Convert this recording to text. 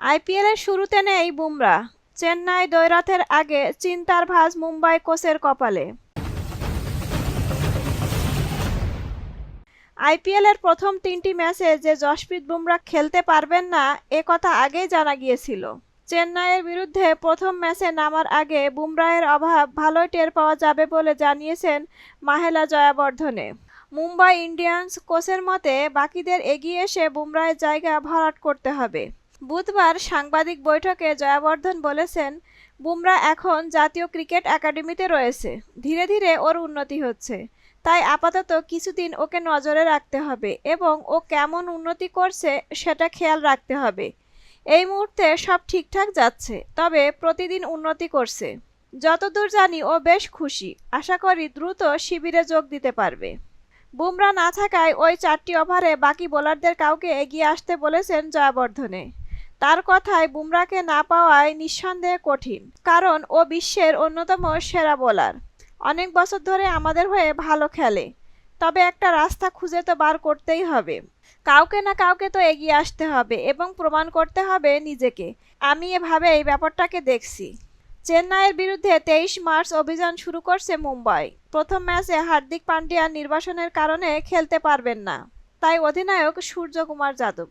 আইপিএলের শুরুতে নেই বুমরা। চেন্নাই দ্বৈরথের আগে চিন্তার ভাঁজ মুম্বাই কোচের কপালে। আইপিএলের প্রথম তিনটি ম্যাচে যে জশপ্রীত বুমরা খেলতে পারবেন না, এ কথা আগেই জানা গিয়েছিল। চেন্নাইয়ের বিরুদ্ধে প্রথম ম্যাচে নামার আগে বুমরাহের অভাব ভালোই টের পাওয়া যাবে বলে জানিয়েছেন মাহেলা জয়াবর্ধনে। মুম্বাই ইন্ডিয়ান্স কোচের মতে, বাকিদের এগিয়ে এসে বুমরাহের জায়গা ভরাট করতে হবে। বুধবার সাংবাদিক বৈঠকে জয়াবর্ধন বলেছেন, বুমরা এখন জাতীয় ক্রিকেট একাডেমিতে রয়েছে। ধীরে ধীরে ওর উন্নতি হচ্ছে। তাই আপাতত কিছুদিন ওকে নজরে রাখতে হবে এবং ও কেমন উন্নতি করছে সেটা খেয়াল রাখতে হবে। এই মুহূর্তে সব ঠিকঠাক যাচ্ছে, তবে প্রতিদিন উন্নতি করছে। যতদূর জানি ও বেশ খুশি। আশা করি দ্রুত শিবিরে যোগ দিতে পারবে। বুমরা না থাকায় ওই চারটি ওভারে বাকি বোলারদের কাউকে এগিয়ে আসতে বলেছেন জয়াবর্ধনে। তার কথায় বুমরাকে না পাওয়ায় নিঃসন্দেহে কঠিন, কারণ ও বিশ্বের অন্যতম সেরা বোলার। অনেক বছর ধরে আমাদের হয়ে ভালো খেলে, তবে একটা রাস্তা খুঁজে তো বার করতেই হবে। কাউকে না কাউকে তো এগিয়ে আসতে হবে এবং প্রমাণ করতে হবে নিজেকে। আমি এভাবে এই ব্যাপারটাকে দেখছি। চেন্নাইয়ের বিরুদ্ধে তেইশ মার্চ অভিযান শুরু করছে মুম্বাই। প্রথম ম্যাচে হার্দিক পান্ডিয়া নির্বাসনের কারণে খেলতে পারবেন না, তাই অধিনায়ক সূর্যকুমার যাদব।